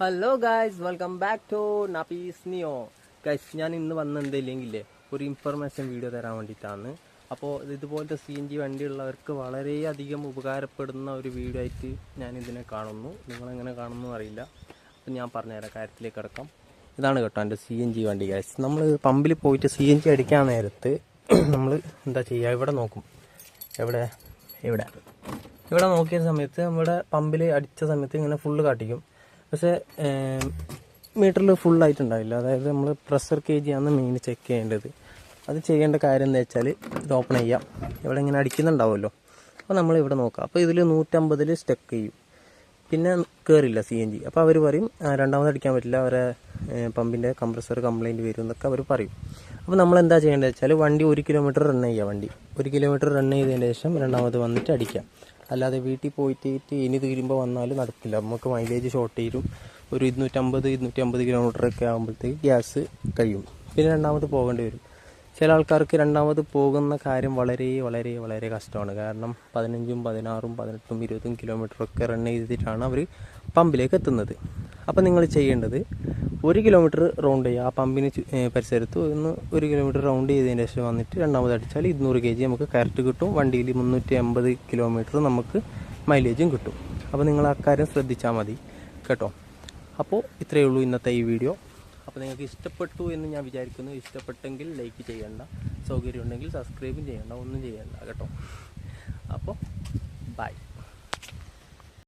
Hello guys welcome back to nappies നിയോ guys ഞാൻ ഇന്ന് വന്ന എന്തെങ്കിലേ ഒരു ഇൻഫർമേഷൻ വീഡിയോ തരാൻ വേണ്ടിയിട്ടാണ്. അപ്പോൾ ഇതുപോലത്തെ സി എൻ ജി വണ്ടിയുള്ളവർക്ക് വളരെയധികം ഉപകാരപ്പെടുന്ന ഒരു വീഡിയോ ആയിട്ട് ഞാൻ ഇതിനെ കാണുന്നു. നിങ്ങളെങ്ങനെ കാണുന്നു അറിയില്ല. അപ്പം ഞാൻ പറഞ്ഞുതരാം. കാര്യത്തിലേക്ക് കിടക്കാം. ഇതാണ് കേട്ടോ എന്റെ സി എൻ ജി വണ്ടി ഗൈസ് നമ്മൾ പമ്പിൽ പോയിട്ട് സി എൻ ജി അടിക്കാൻ നേരത്ത് നമ്മൾ എന്താ ചെയ്യുക ഇവിടെ നോക്കും. എവിടെ? ഇവിടെ. ഇവിടെ നോക്കിയ സമയത്ത് നമ്മുടെ പമ്പിൽ അടിച്ച സമയത്ത് ഇങ്ങനെ ഫുള്ള് കാട്ടിക്കും. പക്ഷേ മീറ്ററിൽ ഫുൾ ആയിട്ടുണ്ടാവില്ല അതായത് നമ്മൾ പ്രഷർ കെ ജി ആണ് മെയിൻ ചെക്ക് ചെയ്യേണ്ടത്. അത് ചെയ്യേണ്ട കാര്യം എന്താ വെച്ചാൽ ഇത് ഓപ്പൺ ചെയ്യാം. ഇവിടെ ഇങ്ങനെ അടിക്കുന്നുണ്ടാവുമല്ലോ. അപ്പോൾ നമ്മൾ ഇവിടെ നോക്കാം. അപ്പോൾ ഇതിൽ നൂറ്റമ്പതിൽ സ്റ്റക്ക് ചെയ്യും. പിന്നെ കയറില്ല സി എൻ ജി അപ്പോൾ അവർ പറയും രണ്ടാമത് അടിക്കാൻ പറ്റില്ല. അവരെ പമ്പിന്റെ കംപ്രസർ കംപ്ലൈന്റ് വരും എന്നൊക്കെ അവർ പറയും. അപ്പോൾ നമ്മൾ എന്താ ചെയ്യേണ്ടത് വെച്ചാൽ വണ്ടി ഒരു കിലോമീറ്റർ റൺ ചെയ്യുക വണ്ടി. ഒരു കിലോമീറ്റർ റൺ ചെയ്തതിന് ശേഷം രണ്ടാമത് വന്നിട്ട് അടിക്കാം. അല്ലാതെ വീട്ടിൽ പോയിട്ട് ഇനി തീരുമ്പോൾ വന്നാൽ നടക്കില്ല. നമുക്ക് മൈലേജ് ഷോർട്ട് ചെയ്യും ഒരു ഇരുന്നൂറ്റമ്പത് ഇരുന്നൂറ്റി അമ്പത് കിലോമീറ്റർ ഒക്കെ ആകുമ്പോഴത്തേക്ക് ഗ്യാസ് കഴിയും. പിന്നെ രണ്ടാമത് പോകേണ്ടി വരും. ചില ആൾക്കാർക്ക് രണ്ടാമത് പോകുന്ന കാര്യം വളരെ വളരെ വളരെ കഷ്ടമാണ്. കാരണം പതിനഞ്ചും പതിനാറും പതിനെട്ടും ഇരുപതും കിലോമീറ്ററൊക്കെ റൺ ചെയ്തിട്ടാണ് അവർ പമ്പിലേക്ക് എത്തുന്നത്. അപ്പോൾ നിങ്ങൾ ചെയ്യേണ്ടത് ഒരു കിലോമീറ്റർ റൗണ്ട് ചെയ്യുക ആ പമ്പിന് പരിസരത്ത് ഒന്ന് ഒരു കിലോമീറ്റർ റൗണ്ട് ചെയ്തതിന് ശേഷം വന്നിട്ട് രണ്ടാമത് അടിച്ചാൽ ഇരുന്നൂറ് കെ ജി നമുക്ക് കറക്റ്റ് കിട്ടും. വണ്ടിയിൽ മുന്നൂറ്റി അമ്പത് കിലോമീറ്റർ നമുക്ക് മൈലേജും കിട്ടും. അപ്പോൾ നിങ്ങൾ അക്കാര്യം ശ്രദ്ധിച്ചാൽ മതി കേട്ടോ. അപ്പോൾ ഇത്രയേ ഉള്ളൂ ഇന്നത്തെ ഈ വീഡിയോ അപ്പോൾ നിങ്ങൾക്ക് ഇഷ്ടപ്പെട്ടു എന്ന് ഞാൻ വിചാരിക്കുന്നു. ഇഷ്ടപ്പെട്ടെങ്കിൽ ലൈക്ക് ചെയ്യണ്ട. സൗകര്യം ഉണ്ടെങ്കിൽ സബ്സ്ക്രൈബും ചെയ്യണ്ട. ഒന്നും ചെയ്യണ്ട കേട്ടോ.